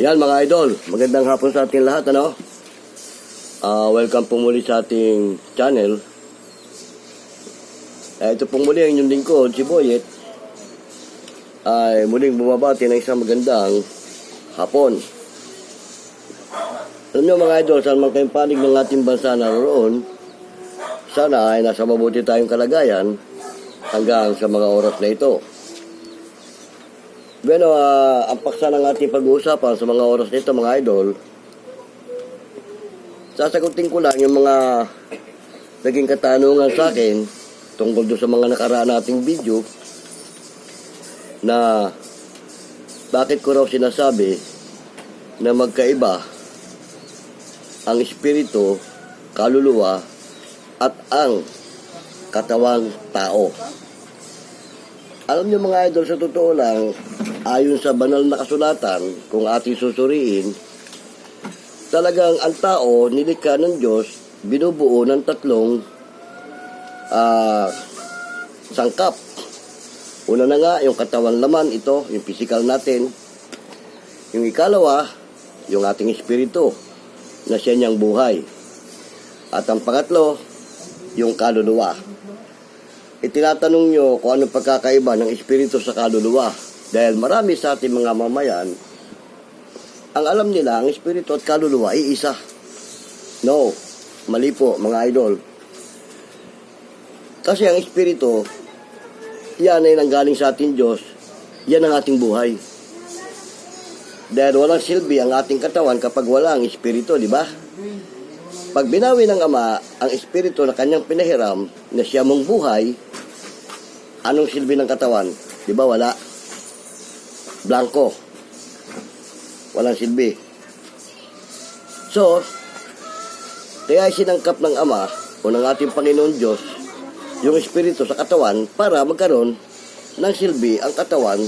Yan mga idol, magandang hapon sa ating lahat ano. Ah, welcome po muli sa ating channel. Eh, ito pong muli ang inyong lingkod, si Boyet. Ay muling bumabati ng isang magandang hapon. Alam nyo mga idol, saan man kayong panig ng ating bansa naroon, sana ay nasa mabuti tayong kalagayan hanggang sa mga oras na ito. Bueno, ah, ang paksa ng ating pag-uusapan sa mga oras nito, mga idol, sasagutin ko lang yung mga naging katanungan sa akin tungkol doon sa mga nakaraan nating video na bakit ko raw sinasabi na magkaiba ang espiritu, kaluluwa, at ang katawang tao. Alam niyo mga idol, sa totoo lang, ayon sa banal na kasulatan, kung ating susuriin, talagang ang tao, nilikha ng Diyos, binubuo ng tatlong ah, sangkap. Una na nga, yung katawan laman, ito, yung physical natin. Yung ikalawa, yung ating espiritu, na siya niyang buhay. At ang pangatlo, yung kaluluwa itinatanong nyo kung anong pagkakaiba ng espiritu sa kaluluwa. Dahil marami sa ating mga mamayan, ang alam nila, ang espiritu at kaluluwa ay isa. No, mali po mga idol. Kasi ang espiritu, yan ay nanggaling sa ating Diyos, yan ang ating buhay. Dahil walang silbi ang ating katawan kapag wala ang espiritu, di ba? Pag binawi ng Ama ang espiritu na kanyang pinahiram na siya mong buhay, anong silbi ng katawan? Di ba wala? Blanco. Walang silbi. So, kaya sinangkap ng Ama o ng ating Panginoon Diyos yung espiritu sa katawan para magkaroon ng silbi ang katawan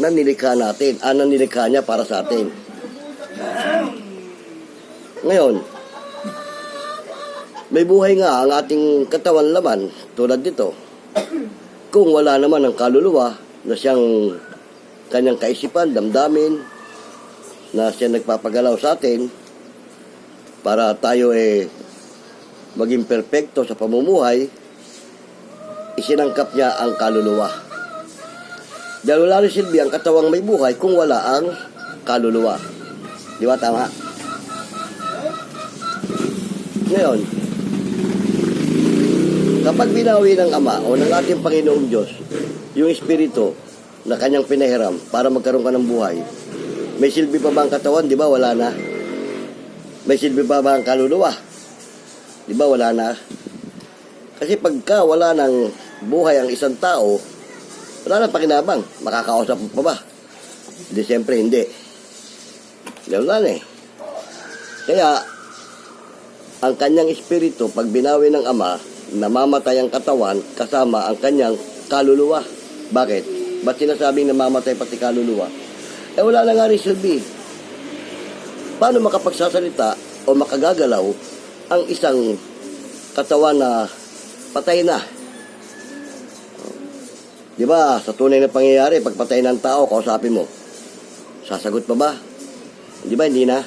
na nilikha natin, ah, na nilikha niya para sa atin. Ngayon, may buhay nga ang ating katawan laman tulad dito. Kung wala naman ang kaluluwa na siyang kanyang kaisipan, damdamin, na siya nagpapagalaw sa atin para tayo eh maging perpekto sa pamumuhay, isinangkap niya ang kaluluwa. Dahil wala rin silbi ang katawang may buhay kung wala ang kaluluwa. Di ba tama? Ngayon, kapag binawi ng Ama o ng ating Panginoong Diyos yung Espiritu na kanyang pinahiram para magkaroon ka ng buhay, may silbi pa ba ang katawan? Di ba wala na? May silbi pa ba ang kaluluwa? Di ba wala na? Kasi pagka wala ng buhay ang isang tao, wala nang pakinabang. Makakausap mo pa ba? Di siyempre hindi. Wala na eh. Kaya, ang kanyang espiritu, pag binawi ng Ama, namamatay ang katawan kasama ang kanyang kaluluwa. Bakit? Ba't sinasabing namamatay pati kaluluwa? Eh wala na nga rin silbi. Paano makapagsasalita o makagagalaw ang isang katawan na patay na? Di ba, sa tunay na pangyayari, pag patay ng tao, kausapin mo. Sasagot pa ba? Di ba, hindi na?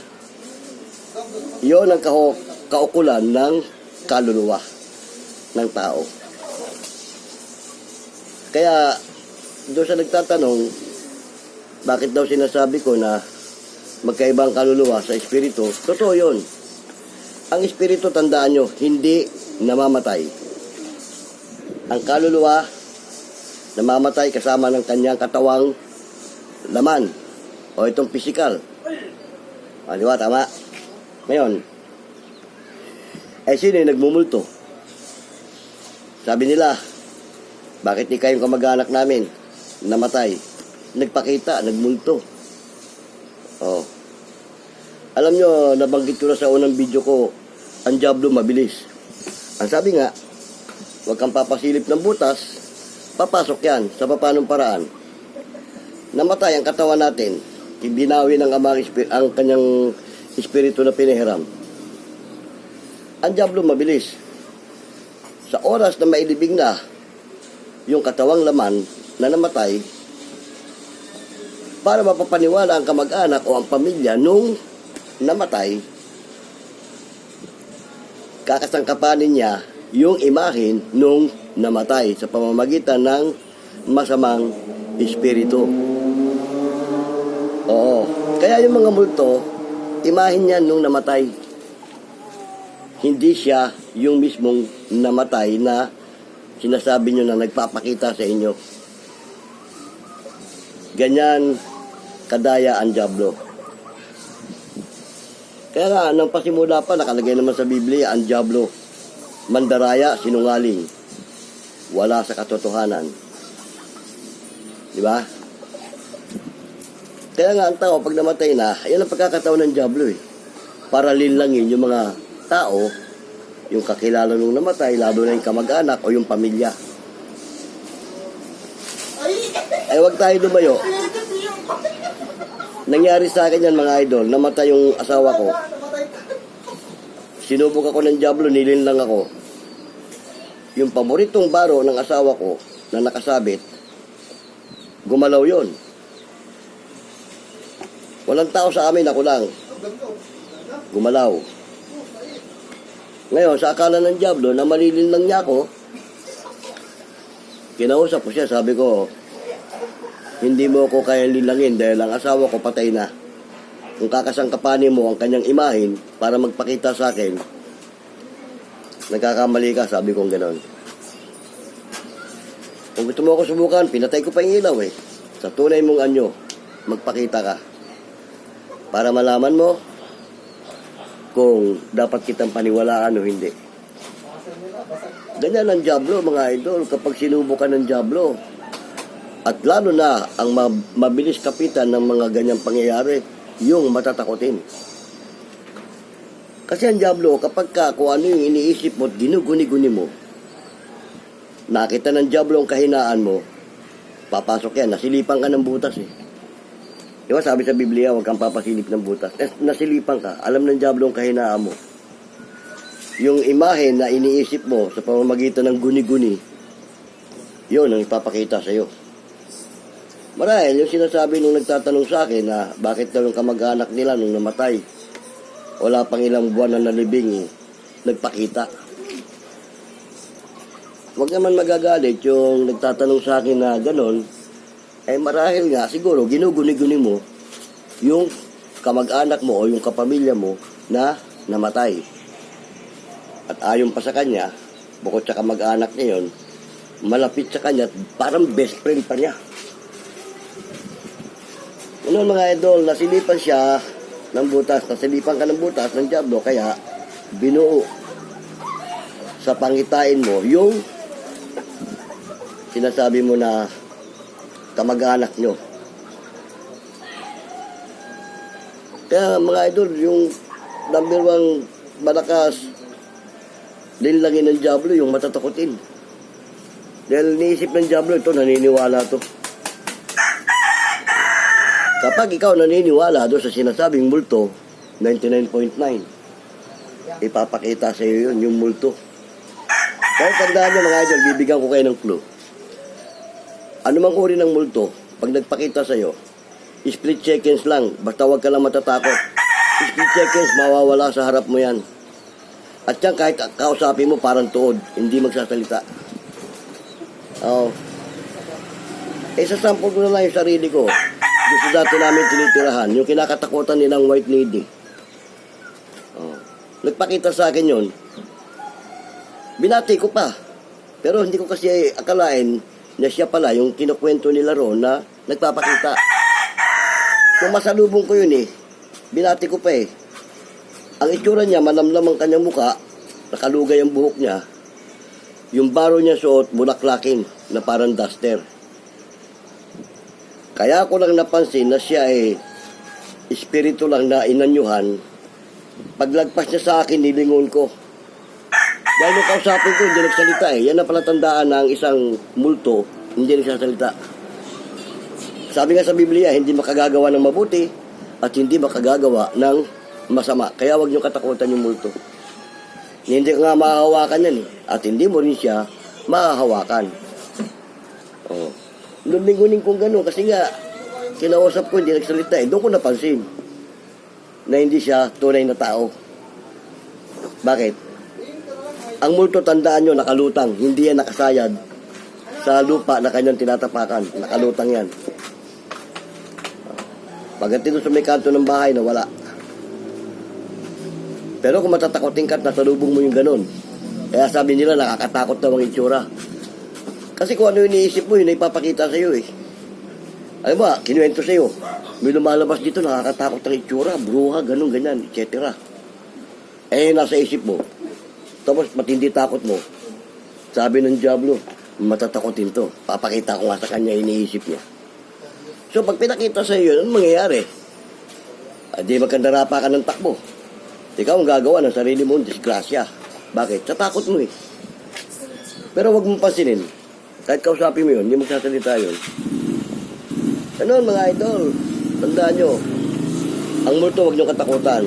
Iyon ang kaho, kaukulan ng kaluluwa ng tao. Kaya, doon sa nagtatanong, bakit daw sinasabi ko na magkaibang kaluluwa sa espiritu, totoo yun. Ang espiritu, tandaan nyo, hindi namamatay. Ang kaluluwa, namamatay kasama ng kanyang katawang laman o itong physical. Ba? Tama? Ngayon, eh sino yung nagmumulto? Sabi nila, bakit di kayong kamag-anak namin namatay? Nagpakita, nagmulto. Oh. Alam nyo, nabanggit ko na sa unang video ko, ang Diablo mabilis. Ang sabi nga, huwag kang papasilip ng butas, papasok yan sa papanong paraan. Namatay ang katawan natin, ibinawi ng amang ang kanyang espiritu na pinahiram. Ang Diablo mabilis. Sa oras na mailibing na yung katawang laman na namatay, para mapapaniwala ang kamag-anak o ang pamilya nung namatay, kakasangkapanin niya yung imahin nung namatay sa pamamagitan ng masamang espiritu. Oo. Kaya yung mga multo, imahin niya nung namatay. Hindi siya yung mismong namatay na sinasabi nyo na nagpapakita sa inyo. Ganyan kadaya ang Diablo. Kaya nga, nang pasimula pa, nakalagay naman sa Biblia, ang Diablo, mandaraya, sinungaling, wala sa katotohanan. Di ba? Kaya nga, ang tao, pag namatay na, yan ang pagkakataon ng Diablo eh. Para linlangin yung mga tao, yung kakilala nung namatay, lalo na yung kamag-anak o yung pamilya. Ay, wag tayo lumayo. Nangyari sa akin yan mga idol, namatay yung asawa ko. Sinubok ako ng Diablo, nilinlang ako. Yung paboritong baro ng asawa ko na nakasabit, gumalaw yon. Walang tao sa amin, ako lang. Gumalaw. Ngayon, sa akala ng Diablo na malilinlang niya ako, kinausap ko siya, sabi ko, hindi mo ako kaya lilangin dahil ang asawa ko patay na. Kung kakasangkapanin mo ang kanyang imahin para magpakita sa akin, nagkakamali ka, sabi kong ganon. Kung gusto mo ako subukan, pinatay ko pa yung ilaw eh. Sa tunay mong anyo, magpakita ka. Para malaman mo kung dapat kitang paniwalaan o hindi. Ganyan ang Diablo, mga idol. Kapag sinubukan ng Diablo, at lalo na ang ma- mabilis kapitan ng mga ganyang pangyayari, yung matatakotin. Kasi ang Diablo, kapag ka kung ano yung iniisip mo at ginuguni-guni mo, nakita ng Diablo ang kahinaan mo, papasok yan, nasilipan ka ng butas eh. Di ba sabi sa Biblia, huwag kang papasilip ng butas. Nasilipan ka, alam ng Diablo ang kahinaan mo. Yung imahe na iniisip mo sa pamamagitan ng guni-guni, yun ang ipapakita sa'yo. Marahil, yung sinasabi nung nagtatanong sa akin na bakit daw yung kamag-anak nila nung namatay, wala pang ilang buwan na nalibing, eh, nagpakita. Huwag naman magagalit yung nagtatanong sa akin na ganon, eh marahil nga, siguro, ginuguni-guni mo yung kamag-anak mo o yung kapamilya mo na namatay. At ayon pa sa kanya, bukod sa kamag-anak niya yun, malapit sa kanya, at parang best friend pa niya. Ano mga idol, nasilipan siya ng butas, nasilipan ka ng butas ng Diablo, kaya binuo sa pangitain mo yung sinasabi mo na kamag-anak nyo. Kaya mga idol, yung number one malakas linlangin ng Diablo, yung matatakotin. Dahil niisip ng Diablo, ito naniniwala to. Kapag ikaw naniniwala doon sa sinasabing multo, 99.9, ipapakita sa iyo yun, yung multo. Kaya tandaan nyo mga idol, bibigyan ko kayo ng clue. Ano mang uri ng multo, pag nagpakita sa iyo, split seconds lang, basta huwag ka lang matatakot. Split seconds, mawawala sa harap mo yan. At yan, kahit kausapin mo parang tuod, hindi magsasalita. Oo. Eh, sa sample ko na lang yung sarili ko. Gusto dati namin tinitirahan, yung kinakatakutan nilang white lady. Oh. Nagpakita sa akin yon. Binati ko pa. Pero hindi ko kasi akalain na siya pala yung kinukwento nila roon na nagpapakita. Kung masalubong ko yun eh, binati ko pa eh. Ang itsura niya, malamlam ang kanyang muka, nakalugay ang buhok niya, yung baro niya suot, bulaklakin, na parang duster. Kaya ako lang napansin na siya ay espiritu lang na inanyuhan. Paglagpas niya sa akin, nilingon ko. Dahil nung kausapin ko, hindi nagsalita eh. Yan ang palatandaan ng isang multo, hindi nagsasalita. Sabi nga sa Biblia, hindi makagagawa ng mabuti at hindi makagagawa ng masama. Kaya wag niyo katakutan yung multo. Hindi ka nga mahahawakan yan eh. At hindi mo rin siya mahahawakan. Oh. Lumingunin kong gano'n kasi nga, kinausap ko, hindi nagsalita eh. Doon ko napansin na hindi siya tunay na tao. Bakit? Ang multo, tandaan nyo, nakalutang. Hindi yan nakasayad sa lupa na kanyang tinatapakan. Nakalutang yan. Pagdating sa may kanto ng bahay, nawala. Pero kung matatakotin ka at nasalubong mo yung ganun, kaya sabi nila nakakatakot daw ang itsura. Kasi kung ano yung iniisip mo, yun ay ipapakita sa iyo eh. Alam ba, kinuwento sa iyo, may lumalabas dito, nakakatakot ang itsura, bruha, ganun, ganyan, etc. Eh, nasa isip mo. Tapos matindi takot mo. Sabi ng Diablo, matatakotin to. Papakita ko nga sa kanya iniisip niya. So, pag pinakita sa iyo, ano mangyayari? Ah, di magkandarapa ka ng takbo. Ikaw ang gagawa ng sarili mo, disgrasya. Bakit? Sa takot mo eh. Pero wag mong pasinin. Kahit kausapin mo yun, hindi magsasalita yun. Ganun mga idol, tandaan nyo, ang multo huwag nyo katakutan.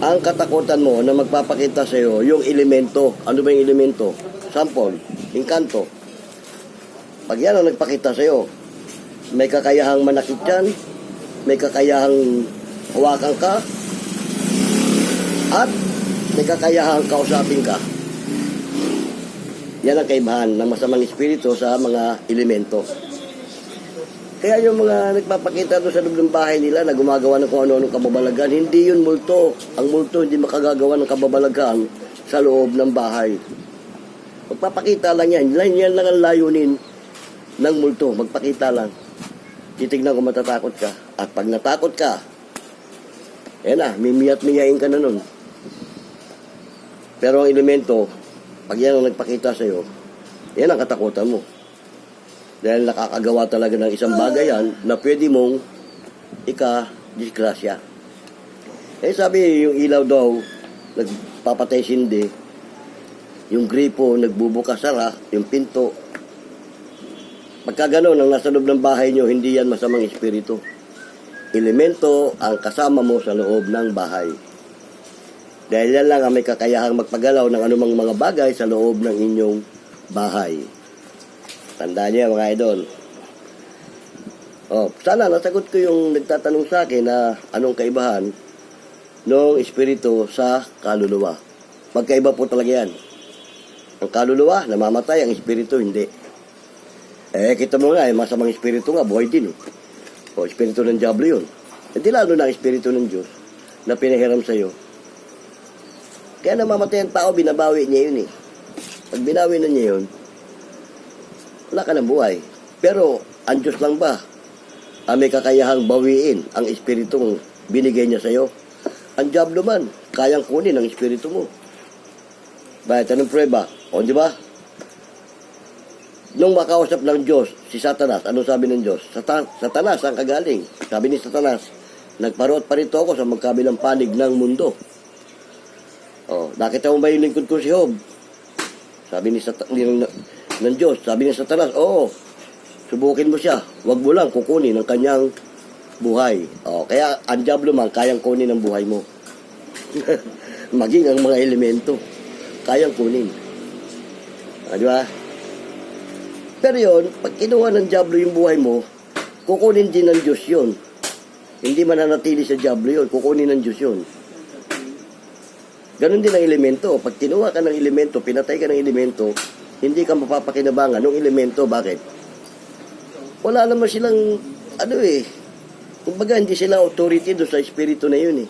Ang katakutan mo na magpapakita sa iyo yung elemento. Ano ba yung elemento? Sample, inkanto. Pag yan ang nagpakita sa iyo, may kakayahang manakit yan, may kakayahang hawakan ka, at may kakayahang kausapin ka. Yan ang kaibahan ng masamang espiritu sa mga elemento. Kaya yung mga nagpapakita doon sa loob ng bahay nila na gumagawa ng kung ano-anong kababalagan, hindi yun multo. Ang multo hindi makagagawa ng kababalagan sa loob ng bahay. Magpapakita lang yan. Yan, lang ang layunin ng multo. Magpakita lang. Titignan kung matatakot ka. At pag natakot ka, yan na, mimiyat-miyain ka na nun. Pero ang elemento, pag yan ang nagpakita sa'yo, yan ang katakutan mo. Dahil nakakagawa talaga ng isang bagay yan na pwede mong ika-disgrasya. Eh sabi, yung ilaw daw, nagpapatay sindi, yung gripo, nagbubuka sara, yung pinto. Pagka gano'n, ang nasa loob ng bahay nyo, hindi yan masamang espiritu. Elemento ang kasama mo sa loob ng bahay. Dahil yan lang ang may kakayahang magpagalaw ng anumang mga bagay sa loob ng inyong bahay. Tandaan niyo mga idol. Oh, sana nasagot ko yung nagtatanong sa akin na anong kaibahan ng espiritu sa kaluluwa. Magkaiba po talaga yan. Ang kaluluwa, namamatay. Ang espiritu, hindi. Eh, kita mo nga, eh, masamang espiritu nga, buhay din eh. O, espiritu ng Diablo yun. Hindi lalo na ang espiritu ng Diyos na pinahiram sa'yo. Kaya namamatay ang tao, binabawi niya yun eh. Pag binawi na niya yun, wala ka ng buhay. Pero, ang Diyos lang ba ang may kakayahang bawiin ang espiritong binigay niya sa'yo? Ang Diablo man, kayang kunin ang espiritu mo. Bakit? Anong prueba? O, di ba? Nung makausap ng Diyos, si Satanas, ano sabi ng Diyos? Satan Satanas, ang kagaling? Sabi ni Satanas, nagparoot pa rito ako sa magkabilang panig ng mundo. Oh, nakita mo ba yung lingkod ko si Job? Sabi ni Satan ni, ng Diyos, sabi ni Satanas, oo, subukin mo siya. Huwag mo lang kukunin ang kanyang buhay. Oh, kaya ang Diablo man, kayang kunin ang buhay mo. Maging ang mga elemento, kayang kunin. Ah, di ba? Pero yun, pag kinuha ng Diablo yung buhay mo, kukunin din ng Diyos yun. Hindi mananatili sa Diablo yun, kukunin ng Diyos yun. Ganon din ang elemento. Pag kinuha ka ng elemento, pinatay ka ng elemento, hindi ka mapapakinabangan ng elemento. Bakit? Wala naman silang, ano eh, kumbaga hindi sila authority doon sa espiritu na yun eh.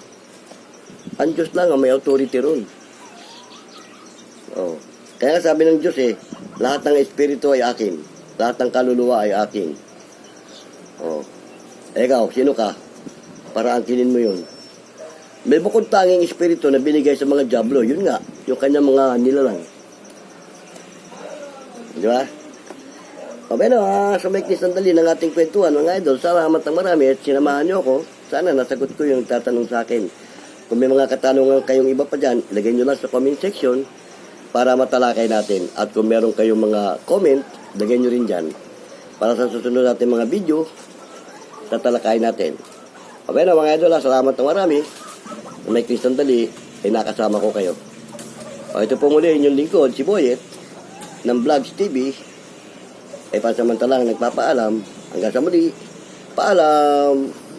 Ang Diyos lang ang may authority ron. Oh. Kaya sabi ng Diyos eh, lahat ng espiritu ay akin. Lahat ng kaluluwa ay akin. Oh. Ikaw, sino ka? Para angkinin mo yun. May bukod tanging espiritu na binigay sa mga Diablo. Yun nga, yung kanyang mga nilalang. Di ba? O bueno, ah, may sandali ng ating kwentuhan, mga idol, salamat ng marami at sinamahan niyo ako. Sana nasagot ko yung tatanong sa akin. Kung may mga katanungan kayong iba pa dyan, ilagay nyo lang sa comment section para matalakay natin. At kung meron kayong mga comment, lagay nyo rin dyan. Para sa susunod natin mga video, tatalakay natin. O bueno, mga idol, ah, salamat ng marami. Sa may sandali, ay nakasama ko kayo. O ito po muli inyong lingkod, si Boyet, ng Vlogs TV, ay pansamantalang nagpapaalam hanggang sa muli. Paalam!